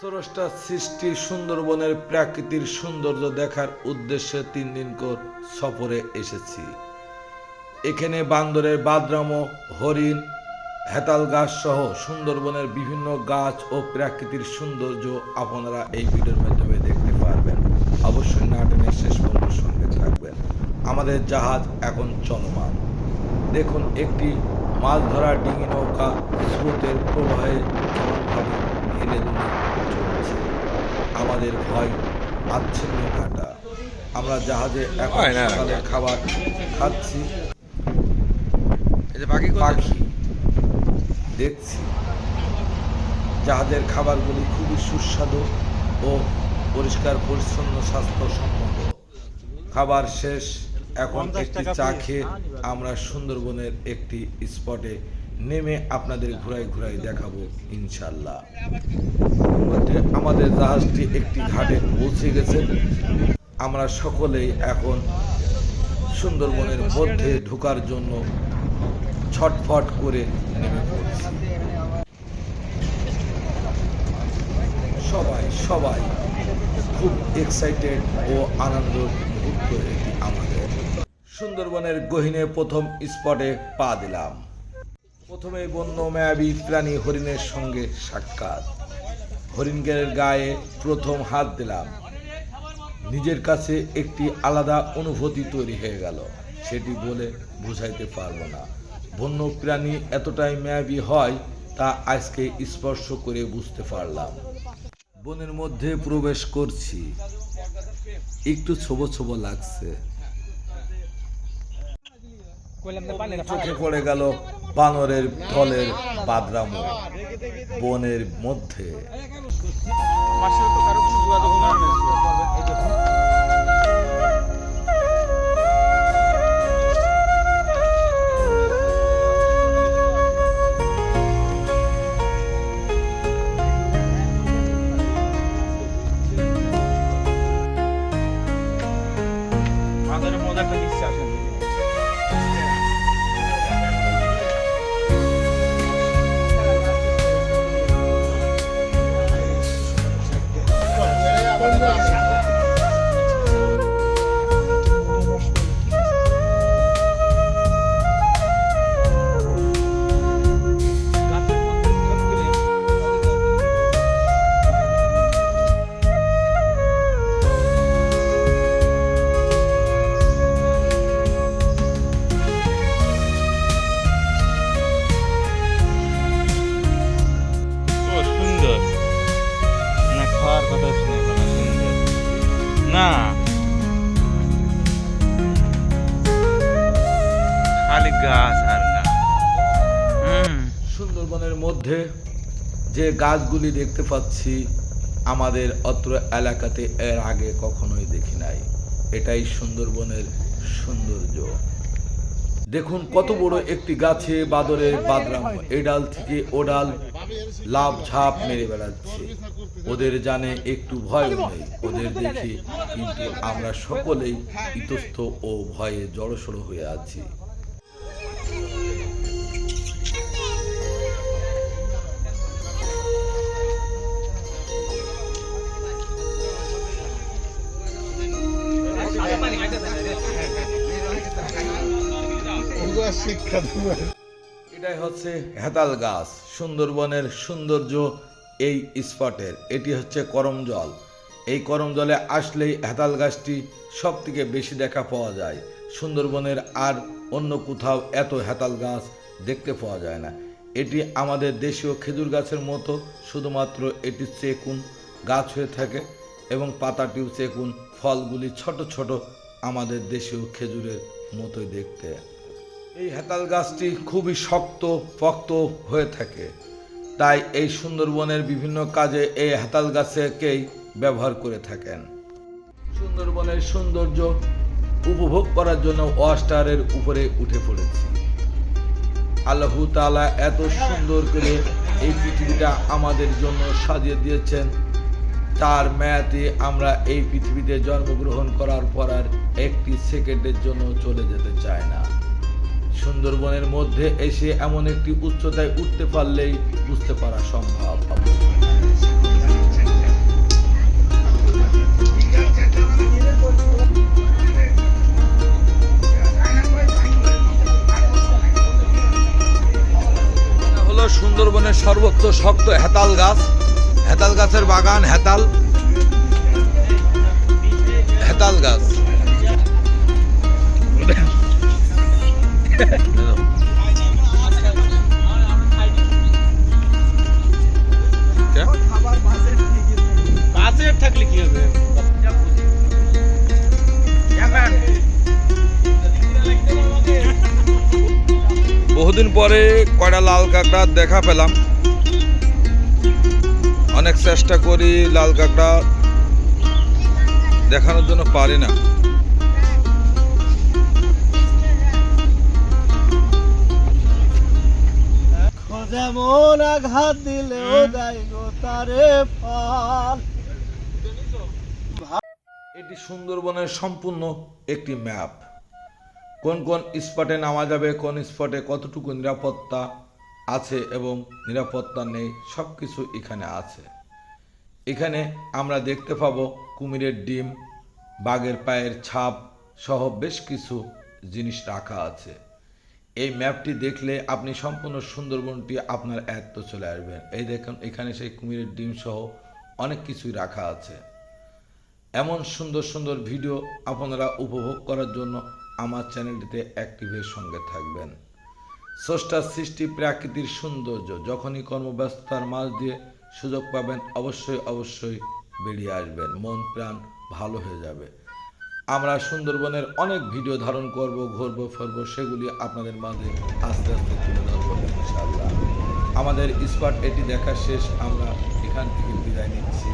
স্রষ্টার সৃষ্টি সুন্দরবনের প্রাকৃতিক সৌন্দর্য দেখার উদ্দেশ্যে তিন দিন কর সফরে এসেছি। এখানে বান্দরের বাদরাম, হরিণ, হেতাল গাছ সহ সুন্দরবনের বিভিন্ন গাছ ও প্রাকৃতিক সৌন্দর্য আপনারা এই ভিডিওর মাধ্যমে দেখতে পারবেন। অবশ্যই নাটনের শেষ পর্যন্ত সঙ্গে থাকবেন। আমাদের জাহাজ এখন চলমান। দেখুন একটি মাছ ধরা ডিঙি নৌকা স্রোতের প্রবাহে কেমনভাবে হেলে দুলে। চলছে আমাদের ভয় আচ্ছন্ন কাটা। আমরা জাহাজে এখন সকালের খাবার খাচ্ছি। পাখি পাখি। দেখছি। জাহাজের খাবারগুলি খুবই সুস্বাদু ও পরিষ্কার পরিচ্ছন্ন স্বাস্থ্যসম্মত। খাবার শেষ। এখন একটি চা খেয়ে আমরা সুন্দরবনের একটি স্পটে নেমে আপনাদের ঘুরাই ঘুরাই দেখাবো, ইনশাল্লাহ। আমাদের জাহাজটি একটি ঘাটে পৌঁছে গেছে। আমরা সকলেই এখন সুন্দরবনের মধ্যে ঢোকার জন্য ছটফট করে নেমে পড়ছি। সবাই সবাই খুব এক্সাইটেড ও আনন্দ মুহূর্ত এটি আমাদের। সুন্দরবনের গহিনে প্রথম স্পটে পা দিলাম। প্রথমে বন্য মায়াবী প্রাণী হরিণের সঙ্গে সাক্ষাৎ। হরিণের গায়ে প্রথম হাত দিলাম। নিজের কাছে একটি আলাদা অনুভূতি তৈরি হয়ে গেল। সেটি বলে বুঝাইতে পারব না। বন্য প্রাণী এতটাই মায়াবী হয় তা আজকে স্পর্শ করে বুঝতে পারলাম। বনের মধ্যে প্রবেশ করছি। একটু ছোব ছোব লাগছে। চোখে পড়ে গেল। বানরের ফলের বাদরাম বনের মধ্যে। মধ্যে যে গাছগুলি দেখতে পাচ্ছি, আমাদের অত্র এলাকাতে এর আগে কখনোই দেখি নাই। এটাই সুন্দরবনের সৌন্দর্য। দেখুন কত বড় একটি গাছে বাদরের বাদরাম। এই ডাল থেকে ও ডাল লাভ ঝাপ মেরে বেড়াচ্ছে। ওদের জানে একটু ভয় নেই। ওদের দেখে কিন্তু আমরা সকলেই ইতস্ত ও ভয়ে জড়সড় হয়ে আছি। এটাই হচ্ছে হেতাল গাছ, সুন্দরবনের সৌন্দর্য এই স্পটের, এটি হচ্ছে করম জল এই করম জলে আসলেই হেতাল গাছটি সব থেকে বেশি দেখা পাওয়া যায়। সুন্দরবনের আর অন্য কোথাও এত হেতাল গাছ দেখতে পাওয়া যায় না। এটি আমাদের দেশীয় খেজুর গাছের মতো, শুধুমাত্র এটি চেকুন গাছ হয়ে থাকে এবং পাতাটিও চেকুন, ফলগুলি ছোট ছোট আমাদের দেশীয় খেজুরের মতোই দেখতে। এই হেতাল গাছটি খুবই শক্ত পক্ত হয়ে থাকে। তাই এই সুন্দরবনের বিভিন্ন কাজে এই হেতাল গাছকেই ব্যবহার করে থাকেন। সুন্দরবনের সৌন্দর্য উপভোগ করার জন্য ওয়াস্টারের উপরে উঠে পড়েছি। আল্লাহ তাআলা এত সুন্দর করে এই পৃথিবীটা আমাদের জন্য সাজিয়ে দিয়েছেন। তার মেয়াদে আমরা এই পৃথিবীতে জন্মগ্রহণ করার পর আর একটি সেকেন্ডের জন্য চলে যেতে চাই না। সুন্দরবনের মধ্যে এসে এমন একটি উচ্চতায় উঠতে পারলেই বুঝতে পারা সম্ভব। সুন্দরবনের সর্বোচ্চ শক্ত হেতাল গাছ। হেতাল গাছের বাগান হেতাল। বহুদিন পরে কয়টা লাল কাঁকড়া দেখা পেলাম। অনেক চেষ্টা করি লাল কাঁকড়া দেখানোর জন্য, পারি না। যেমন আঘাত দিলেও দেয় গো তারে ফল এটি সুন্দরবনের সম্পূর্ণ একটি ম্যাপ। কোন কোন স্পটে নামা যাবে কোন স্পটে কতটুকু নিরাপত্তা আছে এবং নিরাপত্তা নেই সব কিছু এখানে আছে। এখানে আমরা দেখতে পাব কুমিরের ডিম বাঘের পায়ের ছাপ সহ বেশ কিছু জিনিস রাখা আছে। এই ম্যাপটি দেখলে আপনি সম্পূর্ণ সুন্দরবনটি আপনার এত চলে আসবেন। এই দেখুন, এখানে সেই কুমিরের ডিম সহ অনেক কিছুই রাখা আছে। এমন সুন্দর সুন্দর ভিডিও আপনারা উপভোগ করার জন্য আমার চ্যানেলটিতে অ্যাক্টিভের সঙ্গে থাকবেন। স্রষ্টার সৃষ্টি প্রাকৃতির সৌন্দর্য, যখনই কর্মব্যস্ততার মাঝ দিয়ে সুযোগ পাবেন, অবশ্যই অবশ্যই বেরিয়ে আসবেন। মন, প্রাণ ভালো হয়ে যাবে। আমরা সুন্দরবনের অনেক ভিডিও ধারণ করব, ঘুরবো, ফিরবো, সেগুলি আপনাদের মাঝে আস্তে আস্তে তুলে ধরবো ইনশাআল্লাহ। আমাদের স্পট এটি দেখা শেষ, আমরা এখান থেকে বিদায় নিচ্ছি।